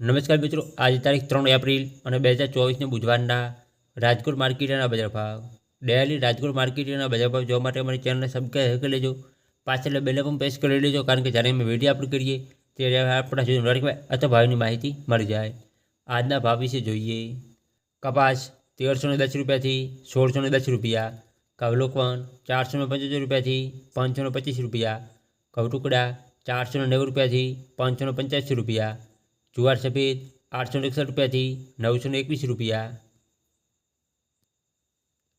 નમસ્કાર મિત્રો આજે તારીખ ત્રણ એપ્રિલ અને બે હજાર ચોવીસને બુધવારના રાજકોટ માર્કેટના બજાર ભાવ ડેલી રાજકોટ માર્કેટના બજાર ભાવ જોવા માટે અમારી ચેનલને સબસ્ક્રાઈબ કરી લેજો પાછળ બેલ પણ પ્રેસ કરી લેજો કારણ કે જ્યારે અમે વિડીયો અપલોડ કરીએ ત્યારે આપણા સુધી નોટિફાય અથવા ભાવની માહિતી મળી જાય આજના ભાવ વિશે જોઈએ કપાસ તેરસો ને દસ રૂપિયાથી સોળસો ને દસ રૂપિયા કવલોકવન ચારસો ને પંચોતેર રૂપિયાથી પાંચસો ને પચીસ રૂપિયા કવટુકડા ચારસો ને નેવું રૂપિયાથી પાંચસો ને પંચ્યાસી રૂપિયા જુવાર સફેદ, આઠસો એકસઠ રૂપિયાથી નવસો એકવીસ રૂપિયા.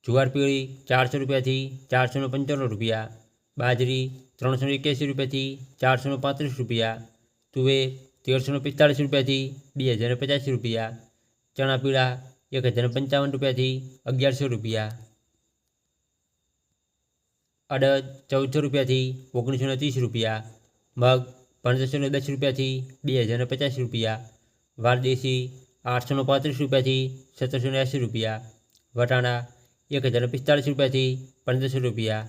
જુવાર પીળી, ચારસો રૂપિયાથી ચારસો પંચાણું રૂપિયા. બાજરી, ત્રણસો ને એક્યાસી રૂપિયાથી ચારસો પાંત્રીસ રૂપિયા. તુવેર, તેરસો ને પિસ્તાળીસ રૂપિયાથી બે હજાર પચાસ રૂપિયા. ચણા પીળા, એક હજાર પંચાવન રૂપિયાથી અગિયારસો રૂપિયા. અડદ, ચૌદસો રૂપિયાથી ઓગણીસો ત્રીસ રૂપિયા. મગ પંદરસો ને દસ રૂપિયાથી બે હજાર ને પચાસ રૂપિયા વારદેશી આઠસો ને પાંત્રીસ રૂપિયાથી સત્તરસો ને એંસી રૂપિયા વટાણા એક હજાર ને પિસ્તાળીસ રૂપિયાથી પંદરસો રૂપિયા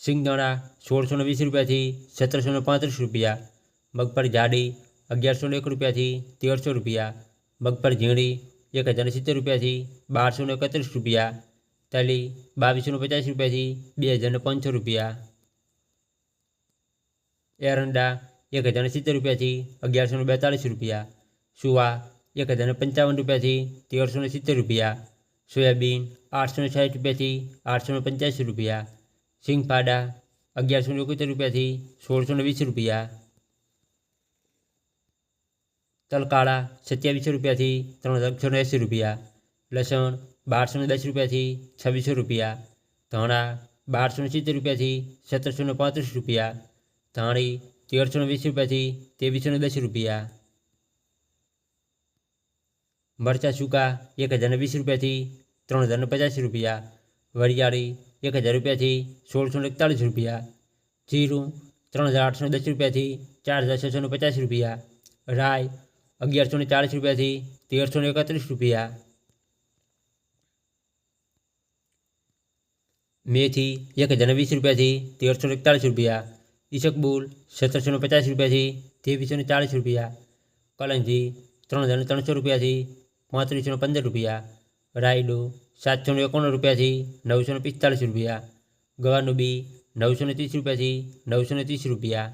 સિંગદાણા સોળસો ને વીસ રૂપિયાથી સત્તરસો ને પાંત્રીસ રૂપિયા મગફળી જાડી અગિયારસો ને એક રૂપિયાથી તેરસો રૂપિયા મગફળી ઝીણી એક હજાર ને સિત્તેર રૂપિયાથી બારસો ને એકત્રીસ રૂપિયા તલી બાવીસો ને પચાસ રૂપિયાથી બે હજાર ને પાંચસો રૂપિયા એરંડા એક હજાર ને સિત્તેર રૂપિયાથી અગિયારસો ને બેતાળીસ રૂપિયા સુવા એક હજાર ને પંચાવન રૂપિયાથી તેરસો ને સિત્તેર રૂપિયા સોયાબીન આઠસો ને સાઠ રૂપિયાથી આઠસો ને પંચ્યાસી રૂપિયા સિંગપાડા અગિયારસો ને એકોતેર રૂપિયાથી સોળસો ને વીસ રૂપિયા તલકાળા સત્યાવીસો રૂપિયાથી ત્રણ હજાર એકસો ને એંસી રૂપિયા લસણ બારસો ને દસ રૂપિયાથી છવ્વીસો રૂપિયા ધાણા બારસો ને સિત્તેર રૂપિયાથી સત્તરસો ને પાંત્રીસ રૂપિયા ધાણી તેરસો ને વીસ રૂપિયાથી ત્રેવીસો ને દસ રૂપિયા મરચાં સૂકા એક હજાર ને વીસ રૂપિયાથી ત્રણ હજાર ને પચાસ રૂપિયા વરિયાળી એક હજાર રૂપિયાથી સોળસો ને એકતાળીસ રૂપિયા જીરું ત્રણ હજાર આઠસો ને દસ રૂપિયાથી ચાર હજાર છસો ને પચાસ રૂપિયા રાય અગિયારસો ને ચાળીસ રૂપિયાથી તેરસો ને એકત્રીસ રૂપિયા મેથી એક હજાર ને વીસ રૂપિયાથી તેરસો ને એકતાળીસ રૂપિયા ઈસકબુલ સત્તરસોને પચાસ રૂપિયાથી ત્રેવીસોને ચાળીસ રૂપિયા, કલંજી ત્રણ હજાર હજારને ત્રણસો રૂપિયાથી પાંત્રીસોને પંદર રૂપિયા, રાયડો સાતસોને એકોણ રૂપિયાથી નવસોને પિસ્તાળીસ રૂપિયા ગવાનું બી નવસો ને ત્રીસ રૂપિયાથી નવસો ને ત્રીસ રૂપિયા